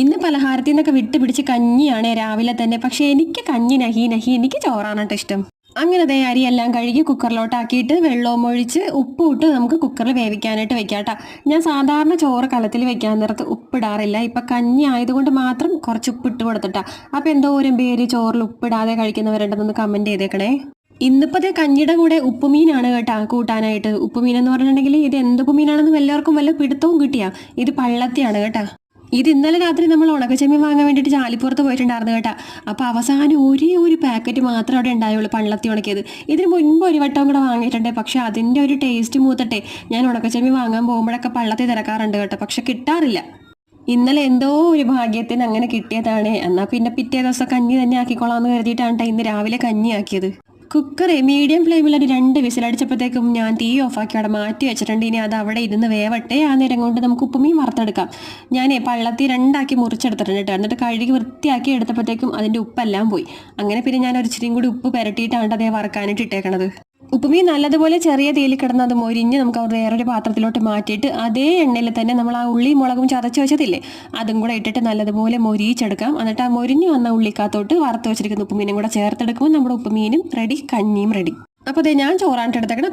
ഇന്ന് പലഹാരത്തിൽ നിന്നൊക്കെ വിട്ട് പിടിച്ച് കഞ്ഞിയാണ് രാവിലെ തന്നെ. പക്ഷെ എനിക്ക് കഞ്ഞി നഹി നഹി എനിക്ക് ചോറാണ് ഇഷ്ടം. അങ്ങനെ ദേ അരിയെല്ലാം കഴുകി കുക്കറിലോട്ടാക്കിയിട്ട് വെള്ളവും ഒഴിച്ച് ഉപ്പും ഇട്ട് നമുക്ക് കുക്കറിൽ വേവിക്കാനായിട്ട് വെക്കാം കേട്ടോ ഞാൻ സാധാരണ ചോറ് കലത്തിൽ വെക്കാൻ നേരത്ത് ഉപ്പിടാറില്ല. ഇപ്പം കഞ്ഞി ആയതുകൊണ്ട് മാത്രം കുറച്ച് ഉപ്പിട്ട് കൊടുത്തിട്ടാ. അപ്പം എന്തോരം പേര് ചോറിൽ ഉപ്പിടാതെ കഴിക്കുന്നവരുണ്ടെന്നൊന്ന് കമന്റ് ചെയ്തേക്കണേ. ഇന്നിപ്പതേ കഞ്ഞിയുടെ കൂടെ ഉപ്പുമീനാണ് കേട്ടാ കൂട്ടാനായിട്ട്. ഉപ്പുമീൻ എന്ന് പറഞ്ഞിട്ടുണ്ടെങ്കിൽ ഇത് എന്ത് ഉപ്പുമീനാണെന്ന് എല്ലാവർക്കും വല്ല പിടുത്തവും കിട്ടിയാ. ഇത് പള്ളത്തിയാണ് കേട്ടാ. ഇത് ഇന്നലെ രാത്രി നമ്മൾ ഉണക്കച്ചെമ്മീൻ വാങ്ങാൻ വേണ്ടിയിട്ട് ചാലിപ്പുറത്ത് പോയിട്ടുണ്ടായിരുന്നു കേട്ടാ. അപ്പോൾ അവസാനം ഒരേ ഒരു പാക്കറ്റ് മാത്രം അവിടെ ഉണ്ടായുള്ളൂ പള്ളത്തി ഉണക്കിയത്. ഇതിന് മുൻപ് ഒരു വട്ടം കൂടെ വാങ്ങിയിട്ടുണ്ട്. പക്ഷെ അതിന്റെ ഒരു ടേസ്റ്റ് മൂത്തട്ടെ. ഞാൻ ഉണക്കച്ചെമ്മീൻ വാങ്ങാൻ പോകുമ്പോഴൊക്കെ പള്ളത്തി തിരക്കാറുണ്ട് കേട്ടോ. പക്ഷെ കിട്ടാറില്ല. ഇന്നലെ എന്തോ ഒരു ഭാഗ്യത്തിന് അങ്ങനെ കിട്ടിയതാണ്. എന്നാൽ പിന്നെ പിറ്റേ ദിവസം കഞ്ഞി തന്നെ ആക്കിക്കോളാം എന്ന് കരുതിയിട്ടാണ് ട്ടോ ഇന്ന് രാവിലെ കഞ്ഞി ആക്കിയത്. കുക്കറെ മീഡിയം ഫ്ലെയിമിൽ ഒരു രണ്ട് വിസിലടിച്ചപ്പോഴത്തേക്കും ഞാൻ തീ ഓഫാക്കി അവിടെ മാറ്റി വെച്ചിട്ടുണ്ട്. ഇനി അത് അവിടെ ഇരുന്ന് വേവട്ടെ. ആ നേരം കൊണ്ട് നമുക്ക് ഉപ്പുമീൻ വറുത്തെടുക്കാം. ഞാൻ പള്ളത്തി രണ്ടാക്കി മുറിച്ചെടുത്തിട്ടുണ്ട് കേട്ടോ. എന്നിട്ട് കഴുകി വൃത്തിയാക്കി എടുത്തപ്പോഴത്തേക്കും അതിന്റെ ഉപ്പെല്ലാം പോയി. അങ്ങനെ പിന്നെ ഞാൻ ഒരു കൂടി ഉപ്പ് പുരട്ടിയിട്ടാണ് അതേ വറക്കാനായിട്ട് ഇട്ടേക്കണത്. ഉപ്പുമീൻ നല്ലതുപോലെ ചെറിയ തീയിൽ കിടന്ന് അത് മൊരിഞ്ഞ് നമുക്ക് വേറൊരു പാത്രത്തിലോട്ട് മാറ്റിയിട്ട് അതേ എണ്ണയിൽ തന്നെ നമ്മൾ ആ ഉള്ളി മുളകും ചതച്ച് വെച്ചതില്ലേ അതും കൂടെ ഇട്ടിട്ട് നല്ലതുപോലെ മൊരിയിച്ചെടുക്കാം. എന്നിട്ട് ആ മൊരിഞ്ഞ് വന്ന ഉള്ളിക്കകത്തോട്ട് വറുത്ത് വെച്ചിരിക്കുന്ന ഉപ്പുമീനും കൂടെ ചേർത്തെടുക്കുമ്പോൾ നമ്മുടെ ഉപ്പുമീനും റെഡി കഞ്ഞിയും റെഡി അപ്പോൾ അതെ ഞാൻ ചോറാണ്ട് എടുത്തേക്കണം